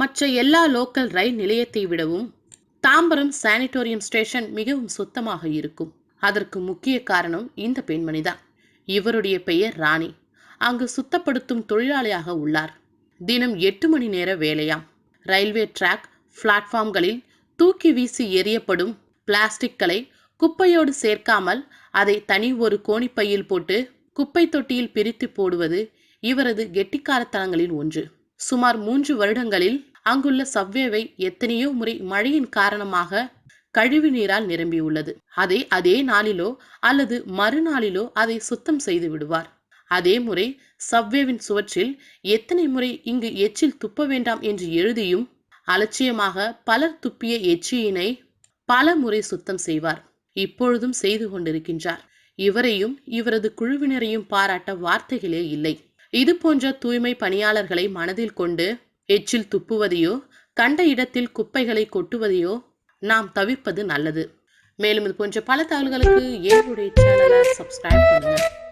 மற்ற எல்லா லோக்கல் ரயில் நிலையத்தை விடவும் தாம்பரம் சானிட்டோரியம் ஸ்டேஷன் மிகவும் சுத்தமாக இருக்கும். அதற்கு முக்கிய காரணம் இந்த பெண்மணிதான். இவருடைய பெயர் ராணி. அங்கு சுத்தப்படுத்தும் தொழிலாளியாக உள்ளார். தினம் எட்டு மணி நேர வேலையாம். ரயில்வே ட்ராக் பிளாட்ஃபார்ம்களில் தூக்கி வீசி எறியப்படும் பிளாஸ்டிக்களை குப்பையோடு சேர்க்காமல் அதை தனி ஒரு கோணிப்பையில் போட்டு குப்பை தொட்டியில் பிரித்து போடுவது இவரது கெட்டிக்காரத்தனங்களில் ஒன்று. சுமார் மூன்று வருடங்களில் அங்குள்ள சவ்வேவை எத்தனையோ முறை மழையின் காரணமாக கழிவு நீரால் நிரம்பியுள்ளது. அதை அதே நாளிலோ அல்லது மறுநாளிலோ அதை சுத்தம் செய்து விடுவார். அதே முறை சவ்வேவின் சுவற்றில் எத்தனை முறை இங்கு எச்சில் துப்ப வேண்டாம் என்று எழுதியும் அலட்சியமாக பலர் துப்பிய எச்சியினை பல முறை சுத்தம் செய்வார். இப்பொழுதும் செய்து கொண்டிருக்கின்றார். இவரையும் இவரது குழுவினரையும் பாராட்ட வார்த்தைகளே இல்லை. இது போன்ற தூய்மை பணியாளர்களை மனதில் கொண்டு எச்சில் துப்புவதையோ கண்ட இடத்தில் குப்பைகளை கொட்டுவதையோ நாம் தவிர்ப்பது நல்லது. மேலும் இது போன்ற பல தகவல்களுக்கு என்னுடைய சேனலை சப்ஸ்கிரைப் பண்ணுங்கள்